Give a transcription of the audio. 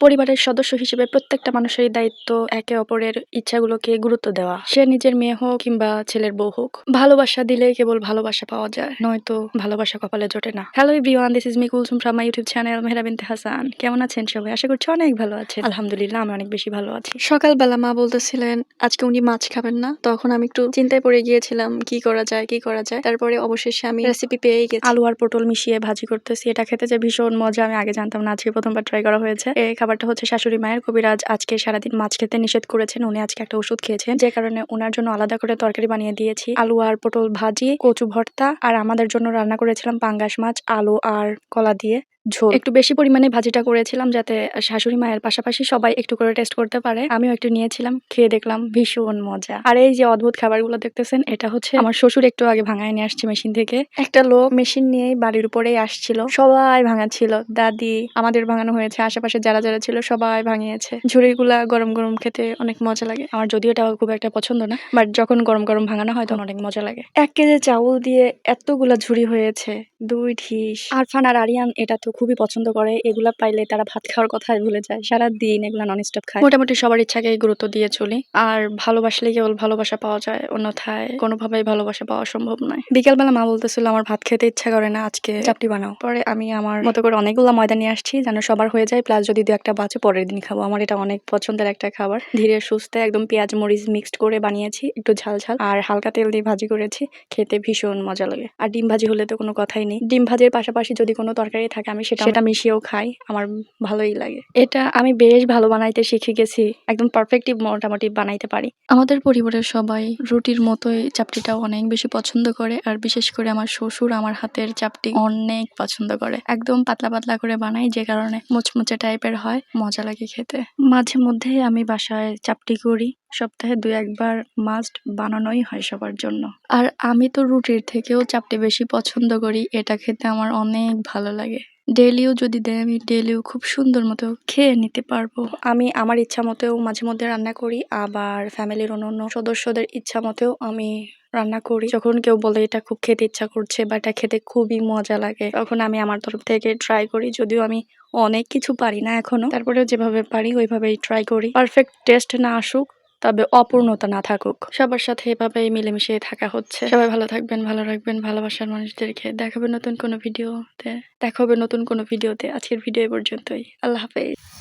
পরিবারের সদস্য হিসেবে প্রত্যেকটা মানুষেরই দায়িত্ব একে অপরের ইচ্ছাগুলোকে গুরুত্ব দেওয়া। সে নিজের মেয়ে হোক কিংবা ছেলের বউ হোক, ভালোবাসা দিলে কেবল ভালোবাসা পাওয়া যায়, নয়তো ভালোবাসা কপালে জোটে না। Hello everyone this is me Kulsum from YouTube channel Mehra Binte Hasan কেমন আছেন সবাই? আশা করছি অনেক ভালো আছেন। আলহামদুলিল্লাহ আমি অনেক বেশি ভালো আছি। সকালবেলা মা বলতেছিলেন, আজকে উনি মাছ খাবেন না। তখন আমি একটু চিন্তায় পড়ে গিয়েছিলাম, কি করা যায়, কি করা যায়? তারপরে অবশেষে আমি রেসিপি পেয়ে গেছি। আলু আর পটল মিশিয়ে ভাজি করতেছি। এটা খেতে যে ভীষণ মজা, আমি আগে জানতাম না, আজকে প্রথমবার ট্রাই করা হয়েছে। খাবারটা হচ্ছে শাশুড়ি মায়ের। কবিরাজ আজকে সারাদিন মাছ খেতে নিষেধ করেছেন। উনি আজকে একটা ওষুধ খেয়েছেন। যে কারণে ওনার জন্য আলাদা করে তরকারি বানিয়ে দিয়েছি। আলু আর পটল ভাজি, কচু ভর্তা, আর আমাদের জন্য রান্না করেছিলাম পাঙ্গাস মাছ, আলু আর কলা দিয়ে। ঝোল। একটু বেশি পরিমাণে ভাজিটা করেছিলাম যাতে শাশুড়ি মায়ের পাশাপাশি সবাই একটু করে টেস্ট করতে পারে। আমিও একটু নিয়েছিলাম, খেয়ে দেখলাম ভীষণ মজা। আর এই যে অদ্ভুত খাবারগুলো দেখতেছেন, এটা হচ্ছে আমার শ্বশুর একটু আগে ভাঙায় নিয়ে আসছে মেশিন থেকে। একটা লোক মেশিন নিয়েই বাড়ির উপরেই আসছিল। সবাই ভাঙাচ্ছিল। দাদি, আমাদের ভাঙানো হয়েছে। আশেপাশে যারা যারা ছিল সবাই ভাঙিয়েছে। ঝুড়িগুলা গরম গরম খেতে অনেক মজা লাগে। আমার যদিও এটা খুব একটা পছন্দ না, বাট যখন গরম গরম ভাঙানো হয় তখন অনেক মজা লাগে। এক কেজি চাউল দিয়ে এতগুলা ঝুড়ি হয়েছে। দুই ঢিস। আরফান আর আরিয়ান, এটা তো খুবই পছন্দ করে। এগুলা পাইলে তারা ভাত খাওয়ার কথাই ভুলে যায়। সারা দিন এগুলা নন স্টপ খায়। মোটামুটি সবার ইচ্ছাকে গুরুত্ব দিয়ে চলি। আর ভালোবাসলে কেবল ভালোবাসা পাওয়া যায় অন্যথায় কোনোভাবেই ভালোবাসা পাওয়া সম্ভব নয়। বিকালবেলা মা বলতেছিল আমার ভাত খেতে ইচ্ছা করে না আজকে চাপটি বানাও। পরে আমি আমার মতো করে অনেকগুলো ময়দা নিয়ে আসছি যেন সবার হয়ে যায়। প্লাস যদি দু একটা বাঁচে পরের দিন খাব। আমার এটা অনেক পছন্দের একটা খাবার। ধীরে সুস্থে একদম পেঁয়াজ মরিচ মিক্সড করে বানিয়েছি। একটু ঝাল ঝাল। আর হালকা তেল দিয়ে ভাজি করেছি। খেতে ভীষণ মজা লাগে। আর ডিম ভাজি হলে তো কোনো কথাই নেই। ডিম ভাজির পাশাপাশি যদি কোনো তরকারি থাকে আমি সেটা সেটা মিশিয়েও খাই আমার ভালোই লাগে। এটা আমি বেশ ভালো বানাইতে শিখে গেছি একদম পারফেক্টলি মোটামুটি বানাইতে পারি। আমাদের পরিবারের সবাই রুটির মতোই চাপটিটাও অনেক বেশি পছন্দ করে আর বিশেষ করে আমার শ্বশুর আমার হাতের চাপটি অনেক পছন্দ করে। একদম পাতলা পাতলা করে বানাই যে কারণে মুচমুচে টাইপের হয় মজা লাগে খেতে। মাঝে মধ্যে আমি বাসায় চাপটি করি সপ্তাহে দুই একবার মাস্ট বানানোই হয় সবার জন্য। আর আমি তো রুটির থেকেও চাপটি বেশি পছন্দ করি, এটা খেতে আমার অনেক ভালো লাগে। ডেলিও যদি দেয়, আমি ডেলিও খুব সুন্দর মতো খেয়ে নিতে পারব। আমি আমার ইচ্ছা মতেও মাঝে মধ্যে রান্না করি, আবার ফ্যামিলির অন্য সদস্যদের ইচ্ছা মতেও আমি রান্না করি। যখন কেউ বলে এটা খুব খেতে ইচ্ছা করছে বা এটা খেতে খুবই মজা লাগে, তখন আমি আমার তরফ থেকে ট্রাই করি। যদিও আমি অনেক কিছু পারি না এখনও, তারপরেও যেভাবে পারি, ওইভাবেই ট্রাই করি। পারফেক্ট টেস্ট না আসুক তবে অপূর্ণতা না থাকুক। সবার সাথে এভাবে মিলেমিশে থাকা হচ্ছে। সবাই ভালো থাকবেন, ভালো রাখবেন, ভালোবাসার মানুষদেরকে। দেখাবে নতুন কোনো ভিডিওতে। দেখা হবে নতুন কোনো ভিডিওতে। আজকের ভিডিও পর্যন্তই। আল্লাহ হাফেজ।